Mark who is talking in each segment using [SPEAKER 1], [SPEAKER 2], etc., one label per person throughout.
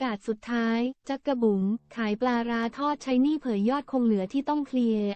[SPEAKER 1] อกาสสุดท้าย จักกระบุ๋งขายปลาราทอดใช้นี้เผยยอดคงเหลือที่ต้องเคลียร์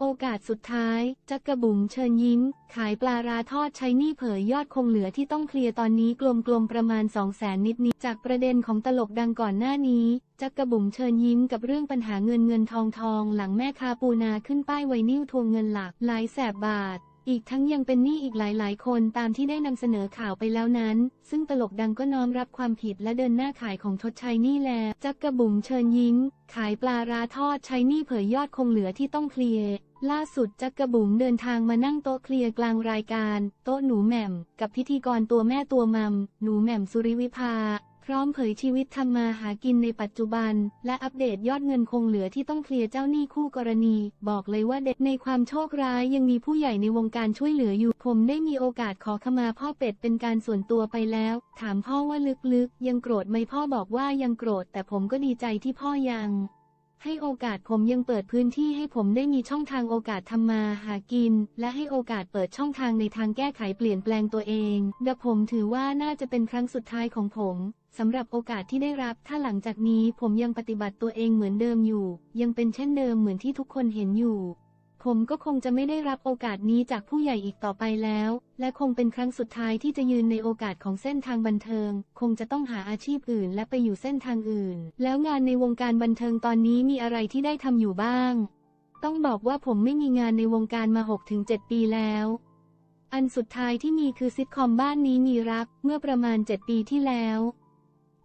[SPEAKER 1] โอกาสสุดท้าย จักกระบุ๋มเชิญยิ้ม ขายปลาราทอดใช้นี้เผยยอดคงเหลือที่ต้องเคลียร์ตอนนี้กลมๆประมาณ2 0 0แสนนิดนิดๆจากประเด็นของตลกดังก่อนหน้านี้ จักกระบุ๋มเชิญยิ้มกับเรื่องปัญหาเงินเงินทองทอง หลังแม่คาปูนาขึ้นป้ายไวนิ้วทวงเงินหลักหลายแสบบาท อีกทั้งยังเป็นหนี้อีกหลาย ๆ คนตามที่ได้นำเสนอข่าวไปแล้วนั้น ซึ่งตลกดังก็น้อมรับความผิดและเดินหน้าขายของชดใช้หนี้แล้วจักกระบุ๋มเชิญยิ้มขายปลาราทอดใช้หนี้เผยยอดคงเหลือที่ต้องเคลียร์ล่าสุดจักกระบุ๋มเดินทางมานั่งโต๊ะเคลียร์กลางรายการ โต๊ะหนูแหม่ม กับพิธีกรตัวแม่ตัวมัมหนูแหม่มสุริวิภา พร้อมเผยชีวิตทำมาหากินในปัจจุบัน และอัปเดตยอดเงินคงเหลือที่ต้องเคลียร์เจ้าหนี้คู่กรณี บอกเลยว่าเด็กในความโชคร้ายยังมีผู้ใหญ่ในวงการช่วยเหลืออยู่ผมได้มีโอกาสขอขมาพ่อเป็ดเป็นการส่วนตัวไปแล้ว ถามพ่อว่าลึกๆ ยังโกรธไหมพ่อบอกว่ายังโกรธ แต่ผมก็ดีใจที่พ่อยัง ให้โอกาสผมยังเปิดพื้นที่ให้ผมได้มีช่องทางโอกาสทำมาหากิน และให้โอกาสเปิดช่องทางในทางแก้ไขเปลี่ยนแปลงตัวเองดะผมถือว่าน่าจะเป็นครั้งสุดท้ายของผมสำหรับโอกาสที่ได้รับ ถ้าหลังจากนี้ผมยังปฏิบัติตัวเองเหมือนเดิมอยู่ ยังเป็นเช่นเดิมเหมือนที่ทุกคนเห็นอยู่ ผมก็คงจะไม่ได้รับโอกาสนี้จากผู้ใหญ่อีกต่อไปแล้ว และคงเป็นครั้งสุดท้ายที่จะยืนในโอกาสของเส้นทางบันเทิง คงจะต้องหาอาชีพอื่น และไปอยู่เส้นทางอื่น แล้วงานในวงการบันเทิงตอนนี้มีอะไรที่ได้ทำอยู่บ้าง ต้องบอกว่าผมไม่มีงานในวงการมา 6-7 ปีแล้วอันสุดท้ายที่มีคือซิทคอมบ้านนี้มีรักเมื่อประมาณ 7 ปีที่แล้ว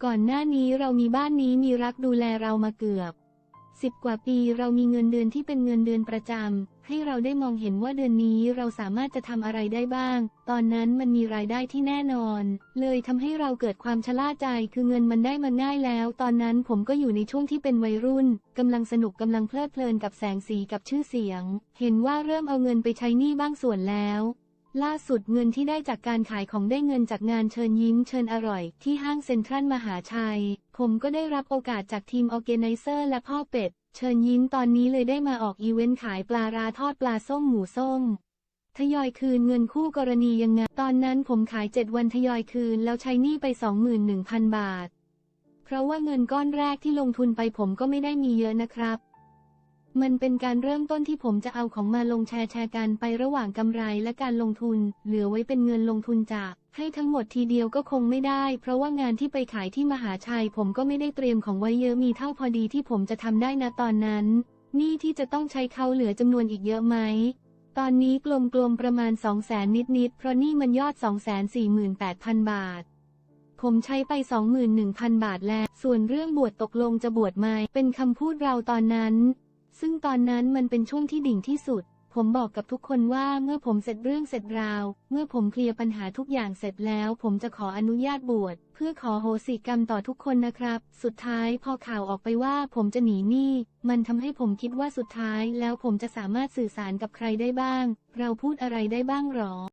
[SPEAKER 1] ก่อนหน้านี้เรามีบ้านนี้มีรักดูแลเรามาเกือบ สิบกว่าปีเรามีเงินเดือนที่เป็นเงินเดือนประจำ ให้เราได้มองเห็นว่าเดือนนี้เราสามารถจะทำอะไรได้บ้าง ตอนนั้นมันมีรายได้ที่แน่นอน เลยทำให้เราเกิดความชะล่าใจ คือเงินมันได้มาง่ายแล้ว ตอนนั้นผมก็อยู่ในช่วงที่เป็นวัยรุ่นกำลังสนุกกำลังเพลิดเพลินกับแสงสีกับชื่อเสียง เห็นว่าเริ่มเอาเงินไปใช้หนี้บ้างส่วนแล้ว ล่าสุดเงินที่ได้จากการขายของได้เงินจากงานเชิญยิ้มเชิญอร่อย ที่ห้างเซ็นทรัลมหาชัย ผมก็ได้รับโอกาสจากทีมออแกไนเซอร์และพ่อเป็ด เชิญยิ้มตอนนี้เลยได้มาออกอีเวนต์ขายปลาราทอดปลาส้มหมูส้ม ทยอยคืนเงินคู่กรณียังไง ตอนนั้นผมขาย 7 วันทยอยคืนแล้วใช้หนี้ไป 21,000 บาท เพราะว่าเงินก้อนแรกที่ลงทุนไปผมก็ไม่ได้มีเยอะนะครับ มันเป็นการเริ่มต้นที่ผมจะเอาของมาลงแชร์แชร์กันไประหว่างกำไรและการลงทุน เหลือไว้เป็นเงินลงทุนจาก ให้ทั้งหมดทีเดียวก็คงไม่ได้ เพราะว่างานที่ไปขายที่มหาชัย ผมก็ไม่ได้เตรียมของไว้เยอะมีเท่าพอดีที่ผมจะทำได้นะตอนนั้น นี่ที่จะต้องใช้เขาเหลือจำนวนอีกเยอะไหมตอนนี้กลมๆประมาณ 2 0 0แสนนิดๆ เพราะนี่มันยอด 248,000 บาท ผมใช้ไป 21,000 บาทแล้ว ส่วนเรื่องบวชตกลงจะบวชไหมเป็นคำพูดเราตอนนั้น ซึ่งตอนนั้นมันเป็นช่วงที่ดิ่งที่สุด ผมบอกกับทุกคนว่าเมื่อผมเสร็จเรื่องเสร็จราว เมื่อผมเคลียร์ปัญหาทุกอย่างเสร็จแล้ว ผมจะขออนุญาตบวชเพื่อขอโหสิกรรมต่อทุกคนนะครับ สุดท้ายพอข่าวออกไปว่าผมจะหนีหนี้ มันทำให้ผมคิดว่าสุดท้ายแล้วผมจะสามารถสื่อสารกับใครได้บ้าง เราพูดอะไรได้บ้างหรอ